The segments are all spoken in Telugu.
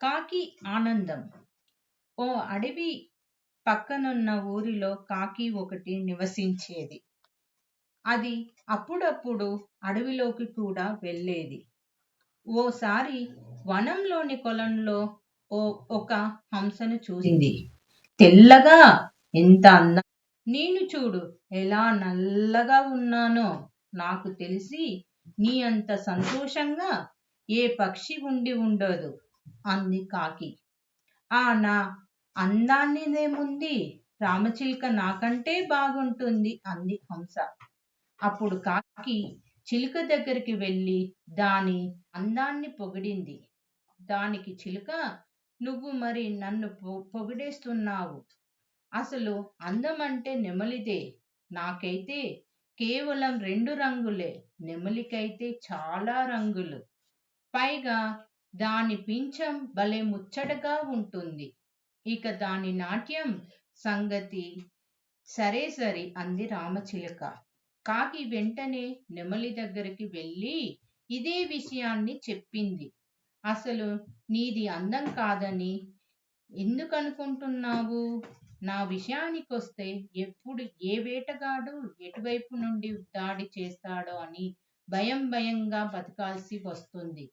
కాకి ఆనందం. ఓ అడవి పక్కనున్న ఊరిలో కాకి ఒకటి నివసించేది. అది అప్పుడప్పుడు అడవిలోకి కూడా వెళ్ళేది. ఓసారి వనంలోని కొలంలో ఓ ఒక హంసను చూసింది. తెల్లగా! ఎంత అందం నేను చూడు ఎలా నల్లగా ఉన్నానో నాకు తెలిసి నీ అంత సంతోషంగా ఏ పక్షి ఉండి ఉండదు. అంది కాకి. ఆ నా అందాన్నిదేముంది రామచిలుక నాకంటే బాగుంటుంది అంది హంస. అప్పుడు కాకి చిలుక దగ్గరికి వెళ్ళి దాని అందాన్ని పొగిడింది. దానికి చిలుక నువ్వు మరి నన్ను పొ- పొగిడేస్తున్నావు. అసలు అందం అంటే నెమలిదే. నాకైతే కేవలం రెండు రంగులే. నెమలికైతే చాలా రంగులు. పైగా దాని పింఛం భలే ముచ్చటగా ఉంటుంది. ఇక దాని నాట్యం సంగతి సరే సరి అంది రామచిలక. కాకి వెంటనే నెమలి దగ్గరికి వెళ్ళి ఇదే విషయాన్ని చెప్పింది. అసలు నీది అందం కాదని ఎందుకనుకుంటున్నావు? నా విషయానికొస్తే ఎప్పుడు ఏ వేటగాడు ఎటువైపు నుండి దాడి చేస్తాడో అని భయం భయంగా బతకాల్సి వస్తుంది.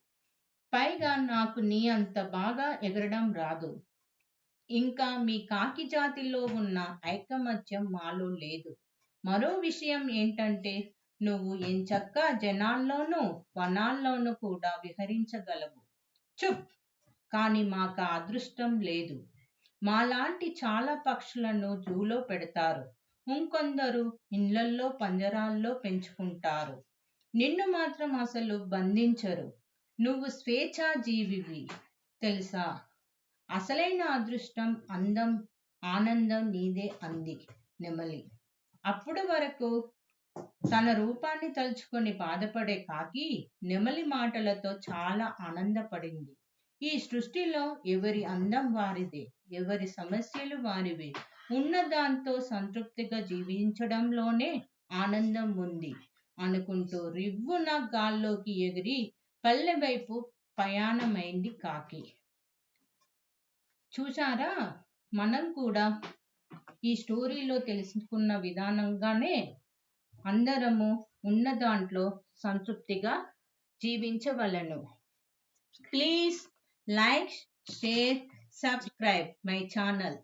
పైగా నాకు నీ అంత బాగా ఎగరడం రాదు. ఇంకా మీ కాకి జాతిలో ఉన్న ఐకమత్యం మాలో లేదు. మరో విషయం ఏంటంటే నువ్వు ఎంచక్కా జనాల్లోనూ వనాల్లోనూ కూడా విహరించగలవు. చుప్ కానీ మాకు అదృష్టం లేదు. మాలాంటి చాలా పక్షులను జూలో పెడతారు. ఇంకొందరు ఇండ్లల్లో పంజరాల్లో పెంచుకుంటారు. నిన్ను మాత్రం అసలు బంధించరు. నువ్వు స్వేచ్ఛాజీవివి తెలుసా? అసలైన అదృష్టం అందం ఆనందం నీదే అంది నెమలి. అప్పుడు వరకు తన రూపాన్ని తలుచుకొని బాధపడే కాకి నెమలి మాటలతో చాలా ఆనందపడింది. ఈ సృష్టిలో ఎవరి అందం వారిదే ఎవరి సమస్యలు వారివే. ఉన్న దాంతో సంతృప్తిగా జీవించడంలోనే ఆనందం ఉంది అనుకుంటూ రివ్వున గాల్లోకి ఎగిరి పల్లె వైపు ప్రయాణమైంది కాకి. చూసారా మనం కూడా ఈ స్టోరీలో తెలుసుకున్న విధానంగానే అందరము ఉన్న దాంట్లో సంతృప్తిగా జీవించవలను. Please like share subscribe my channel.